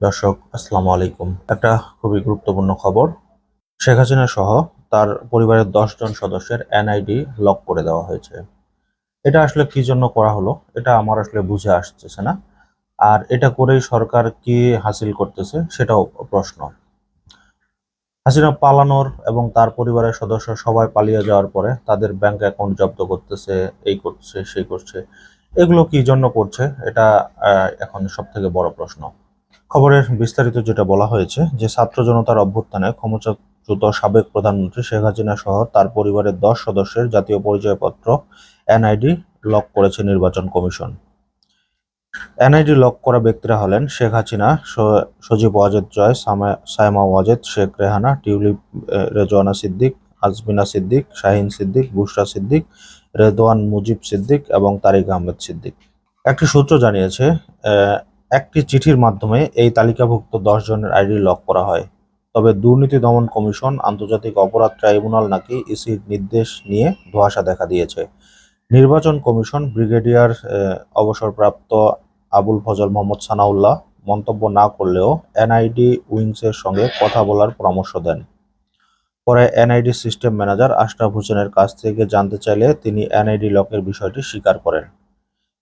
দর্শক, আসসালামু আলাইকুম। একটা খুবই গুরুত্বপূর্ণ খবর। শেখ হাসিনা সহ তার পরিবারের জন সদস্যের এনআইডি লক করে দেওয়া হয়েছে। এটা আসলে কি জন্য করা হলো, এটা আমার আসলে বুঝে আসতেছে না। আর এটা করেই সরকার কি হাসিল করতেছে, সেটাও প্রশ্ন। হাসিনা পালানোর এবং তার পরিবারের সদস্য সবাই পালিয়ে যাওয়ার পরে তাদের ব্যাংক অ্যাকাউন্ট জব্দ করতেছে, এই করছে, সেই করছে। এগুলো কি জন্য করছে, এটা এখন সব থেকে বড় প্রশ্ন। খবরের বিস্তারিত যেটা বলা হয়েছে, যে ছাত্র জনতার অভ্যুত্থানে ক্ষমতাচ্যুত সাবেক প্রধানমন্ত্রী শেখ হাসিনা সহ তার পরিবারের দশ সদস্যের জাতীয় পরিচয়পত্র এনআইডি লক করেছে নির্বাচন কমিশন। এনআইডি লক করা ব্যক্তিরা হলেন শেখ হাসিনা সজীব ওয়াজেদ জয় সায়মা ওয়াজেদ, শেখ রেহানা, টিউলিপ রেজওয়ানা সিদ্দিক আজমিনা সিদ্দিক, শাহিন সিদ্দিক বুশরা সিদ্দিক, রেদওয়ান মুজিব সিদ্দিক এবং তারিক আহমেদ সিদ্দিক। একটি সূত্র জানিয়েছে একটি চিঠির মাধ্যমে এই তালিকাভুক্ত দশ জনের আইডি লক করা হয়। তবে দুর্নীতি দমন কমিশন, আন্তর্জাতিক অপরাধ ট্রাইব্যুনাল নাকি ইসির নির্দেশ নিয়ে ধোঁয়াশা দেখা দিয়েছে। নির্বাচন কমিশন ব্রিগেডিয়ার অবসরপ্রাপ্ত আবুল ফজল মোহাম্মদ সানাউল্লাহ মন্তব্য না করলেও এনআইডি উইংসের সঙ্গে কথা বলার পরামর্শ দেন। পরে এনআইডি সিস্টেম ম্যানেজার আশরাফ হোসেনের কাছ থেকে জানতে চাইলে তিনি এনআইডি লকের বিষয়টি স্বীকার করেন।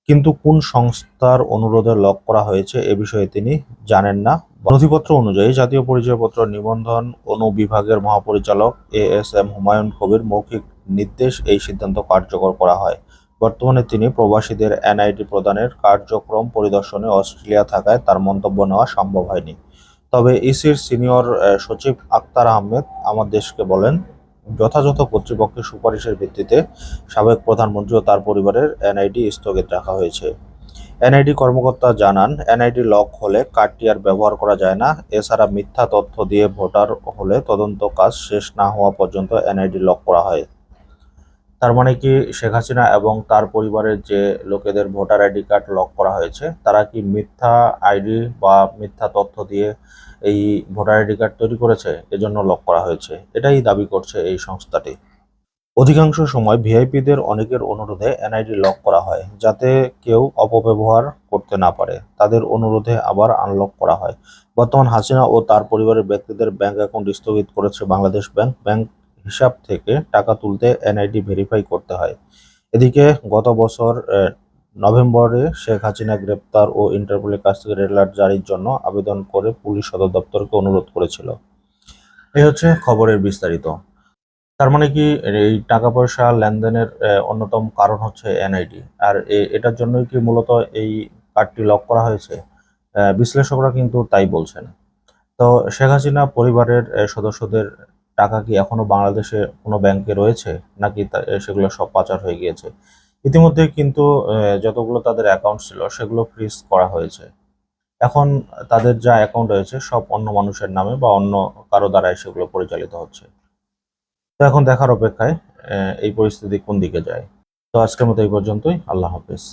কিন্তু কোন সংস্থার অনুরোধে লক করা হয়েছে এ বিষয়ে তিনি জানেন না। নথিপত্র অনুযায়ী জাতীয় পরিচয়পত্র নিবন্ধন অনুবিভাগের মহাপরিচালক A S M Humayun Kabir মৌখিক নির্দেশ এই সিদ্ধান্ত কার্যকর করা হয়। বর্তমানে তিনি প্রবাসীদের এনআইডি প্রদানের কার্যক্রম পরিদর্শনে অস্ট্রেলিয়া থাকায় তার মন্তব্য নেওয়া সম্ভব হয়নি। তবে ইসির সিনিয়র সচিব আক্তার আহমেদ আমার দেশকে বলেন যথাযথ কর্তৃপক্ষের সুপারিশের ভিত্তিতে সাবেক প্রধানমন্ত্রী ও তার পরিবারের এনআইডি স্থগিত রাখা হয়েছে। এনআইডি কর্মকর্তা জানান, এনআইডি লক হলে কার্ডটি আর ব্যবহার করা যায় না। এছাড়া মিথ্যা তথ্য দিয়ে ভোটার হলে তদন্ত কাজ শেষ না হওয়া পর্যন্ত এনআইডি লক করা হয়। তার মানে কি শেখ হাসিনা এবং তার পরিবারের যে লোকেদের ভোটার আইডি কার্ড লক করা হয়েছে, তারা কি মিথ্যা আইডি বা মিথ্যা তথ্য দিয়ে এই ভোটার আইডি কার্ড তৈরি করেছে? এজন্য লক করা হয়েছে। এটাই দাবি করছে এই সংস্থাটি। অধিকাংশ সময় ভিআইপিদের অনেকের অনুরোধে এনআইডি লক করা হয়, যাতে কেউ অপব্যবহার করতে না পারে। তাদের অনুরোধে আবার আনলক করা হয়। বর্তমান হাসিনা ও তার পরিবারের ব্যক্তিদের ব্যাংক অ্যাকাউন্ট স্থগিত করেছে বাংলাদেশ ব্যাংক। ব্যাংক হিসাব থেকে টাকা তুলতে এনআইডি ভেরিফাই করতে হয়। এদিকে গত বছর নভেম্বরে শেখ হাসিনা গ্রেপ্তার ও ইন্টারপোলের কাছ থেকে রেড অ্যালার্ট জারির জন্য আবেদন করে পুলিশ সদর দপ্তরকে অনুরোধ করেছিল। এই হচ্ছে খবরের বিস্তারিত। তার মানে কি, এই টাকা পয়সা লেনদেনের অন্যতম কারণ হচ্ছে এনআইডি আর এটার জন্যই কি মূলত এই কার্ডটি লক করা হয়েছে? বিশ্লেষকরা কিন্তু তাই বলছেন। তো শেখ হাসিনা পরিবারের সদস্যদের টাকা কি এখনও বাংলাদেশে কোনো ব্যাংকে রয়েছে? নাকি সেগুলো সব পাচার হয়ে গিয়েছে? ইতিমধ্যে কিন্তু যতগুলো তাদের অ্যাকাউন্ট ছিল, সেগুলো ফ্রিজ করা হয়েছে। এখন তাদের যা অ্যাকাউন্ট রয়েছে, সব অন্য মানুষের নামে বা অন্য কারও দ্বারাই সেগুলো পরিচালিত হচ্ছে। তো এখন দেখার অপেক্ষায় এই পরিস্থিতি কোন দিকে যায়? তো আজকের মতো এই পর্যন্তই। আল্লাহ হাফেজ।